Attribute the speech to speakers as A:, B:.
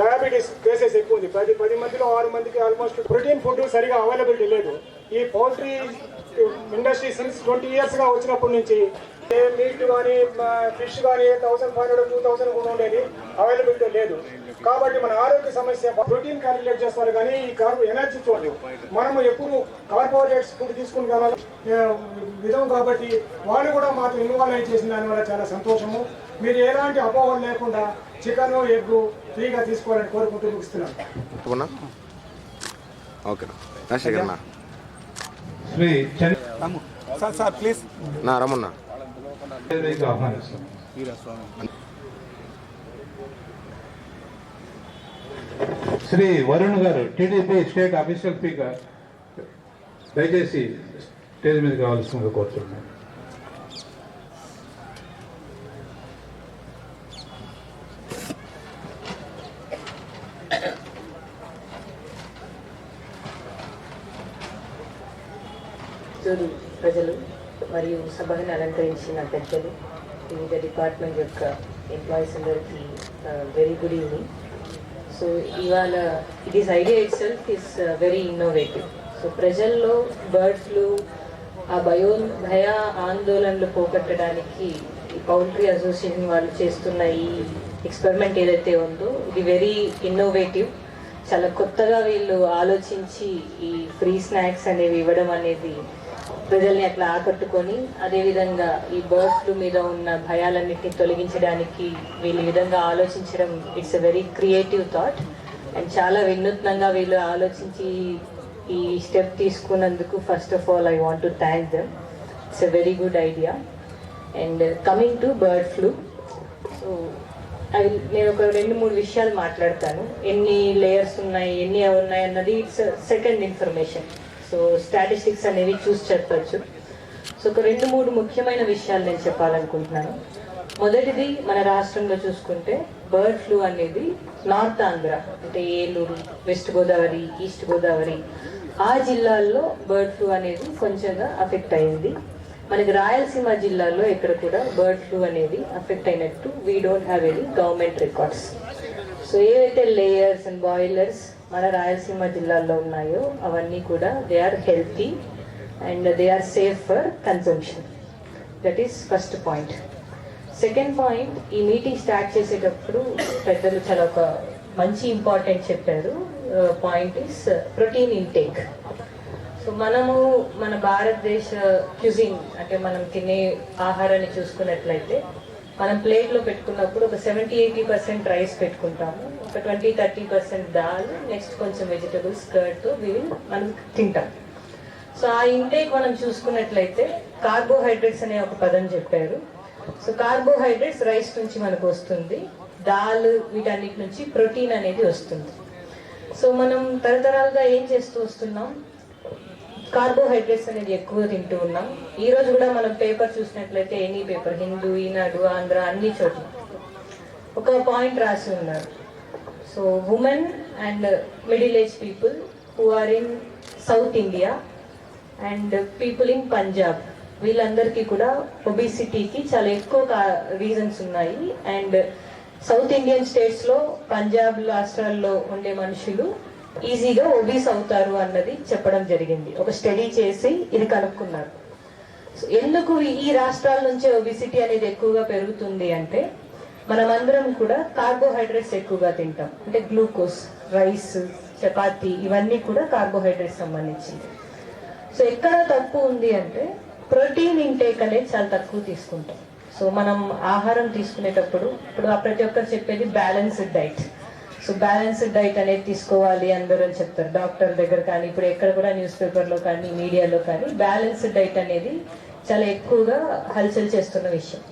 A: Diabetes cases ఎక్కువ ఉంది. పది పది మందిలో ఆరు మందికి ఆల్మోస్ట్ ప్రోటీన్ ఫుడ్ సరిగా అవైలబిలిటీ లేదు. ఈ పౌల్ట్రీ ఇండస్ట్రీ సిన్స్ ట్వంటీ ఇయర్స్గా వచ్చినప్పటి నుంచి మీట్ కానీ ఫిష్ కానీ thousand five hundred two thousand కూడా ఉండేది. అవైలబిలిటీ లేదు. కాబట్టి మన ఆరోగ్య సమస్య ప్రోటీన్ క్యాలిక్యులేట్ చేస్తారు కానీ ఈ కార్బో ఎనర్జీ చూడదు మనము ఎప్పుడు కార్బోహైడ్రేట్స్ ఫుడ్ తీసుకుని కావాలి విధం కాబట్టి వాళ్ళు కూడా మాకు ఇన్వాల్వ్ అయి చేసిన దానివల్ల చాలా సంతోషము. మీరు ఎలాంటి అపోహలు లేకుండా చికెన్ ఎగ్ ఫ్రీగా తీసుకోవాలని కోరుకుంటూ ముగిస్తున్నాను.
B: తప్పకుండా ఓకేనా? అన్న.
C: Shri
D: sir sir please.
B: నా Ramana
C: Shri Varun garu TDP state official speaker దయచేసి స్టేజ్ మీద కావాల్సిందిగా కోరుతున్నాను.
E: చిత్తూరు ప్రజలు మరియు సభను అలంకరించిన పెద్దలు వివిధ డిపార్ట్మెంట్ యొక్క ఎంప్లాయీస్ అందరికీ వెరీ గుడ్ ఈవినింగ్ సో ఇవాళ it is idea it self is very innovative so ప్రజల్లో బర్డ్ ఫ్లూ ఆ భయో భయ ఆందోళనలు పోగొట్టడానికి ఈ పౌల్ట్రీ అసోసియేషన్ వాళ్ళు చేస్తున్న ఈ ఎక్స్పెరిమెంట్ ఏదైతే ఉందో ఇది వెరీ ఇన్నోవేటివ్ చాలా కొత్తగా వీళ్ళు ఆలోచించి ఈ ఫ్రీ స్నాక్స్ అనేవి ఇవ్వడం అనేది ప్రజల్ని అట్లా ఆకట్టుకొని అదేవిధంగా ఈ బర్డ్ ఫ్లూ మీద ఉన్న భయాలన్నింటినీ తొలగించడానికి వీళ్ళు విధంగా ఆలోచించడం it's a very creative thought and చాలా వినూత్నంగా వీళ్ళు ఆలోచించి ఈ స్టెప్ తీసుకున్నందుకు first of all I want to thank them it's a very good idea and coming to bird flu so అవి నేను ఒక రెండు మూడు విషయాలు మాట్లాడతాను. ఎన్ని లేయర్స్ ఉన్నాయి ఎన్ని ఉన్నాయి అన్నది it's second information so statistics అనేవి చూసి చెప్పచ్చు. సో ఒక రెండు మూడు ముఖ్యమైన విషయాలు నేను చెప్పాలనుకుంటున్నాను. మొదటిది మన రాష్ట్రంలో చూసుకుంటే బర్డ్ ఫ్లూ అనేది నార్త్ ఆంధ్ర అంటే ఏలూరు వెస్ట్ గోదావరి ఈస్ట్ గోదావరి ఆ జిల్లాల్లో బర్డ్ ఫ్లూ అనేది కొంచెంగా అఫెక్ట్ అయింది. మనకి రాయలసీమ జిల్లాలో ఇక్కడ కూడా బర్డ్ ఫ్లూ అనేది అఫెక్ట్ అయినట్టు we don't have any government records so ఏవైతే లేయర్స్ అండ్ బాయిలర్స్ మన రాయలసీమ జిల్లాల్లో ఉన్నాయో అవన్నీ కూడా they are healthy and they are safe for consumption that is first point second point ఈ మీటింగ్ స్టార్ట్ చేసేటప్పుడు పెద్దలు చాలా ఒక మంచి ఇంపార్టెంట్ చెప్పారు. Point is protein intake so మనము మన భారతదేశ క్యూజింగ్ అంటే మనం తినే ఆహారాన్ని చూసుకున్నట్లయితే మనం ప్లేట్లో పెట్టుకున్నప్పుడు ఒక సెవెంటీ ఎయిటీ పర్సెంట్ రైస్ పెట్టుకుంటాము. ఒక twenty thirty percent dal next కొంచెం వెజిటబుల్స్ కర్డ్ విల్ మనం తింటాం. సో ఆ ఇంటేక్ మనం చూసుకున్నట్లయితే కార్బోహైడ్రేట్స్ అనే ఒక పదం చెప్పారు. సో కార్బోహైడ్రేట్స్ రైస్ నుంచి మనకు వస్తుంది. దాల్ వీటన్నిటి నుంచి ప్రోటీన్ అనేది వస్తుంది. సో మనం తరతరాలుగా ఏం చేస్తూ వస్తున్నాం? కార్బోహైడ్రేట్స్ అనేది ఎక్కువ తింటూ ఉన్నాం. ఈ రోజు కూడా మనం పేపర్ చూసినట్లయితే ఎనీ పేపర్ హిందూ ఈనాడు ఆంధ్ర అన్ని చోట్ల. ఒక పాయింట్ రాసి ఉన్నారు. So women and middle age people who are in south India and people in Punjab వీళ్ళందరికీ కూడా ఒబిసిటీకి చాలా ఎక్కువ రీజన్స్ ఉన్నాయి. అండ్ సౌత్ ఇండియన్ స్టేట్స్లో పంజాబ్ రాష్ట్రాల్లో ఉండే మనుషులు ఈజీగా ఓబీస్ అవుతారు అన్నది చెప్పడం జరిగింది. ఒక స్టడీ చేసి ఇది కనుక్కున్నారు. సో ఎందుకు ఈ రాష్ట్రాల నుంచి ఒబిసిటీ అనేది ఎక్కువగా పెరుగుతుంది అంటే మనమందరం కూడా కార్బోహైడ్రేట్స్ ఎక్కువగా తింటాం. అంటే గ్లూకోజ్ రైస్ చపాతి ఇవన్నీ కూడా కార్బోహైడ్రేట్స్ సంబంధించింది. సో ఎక్కడ తప్పు ఉంది అంటే ప్రోటీన్ ఇంటేక్ అనేది చాలా తక్కువ తీసుకుంటాం. సో మనం ఆహారం తీసుకునేటప్పుడు ఇప్పుడు ప్రతి ఒక్కరు చెప్పేది balanced diet so balanced diet అనేది తీసుకోవాలి అందరూ అని చెప్తారు. డాక్టర్ దగ్గర కానీ ఇప్పుడు ఎక్కడ కూడా న్యూస్ పేపర్లో కానీ మీడియాలో కానీ బ్యాలెన్స్డ్ డైట్ అనేది చాలా ఎక్కువగా హల్చల్ చేస్తున్న విషయం.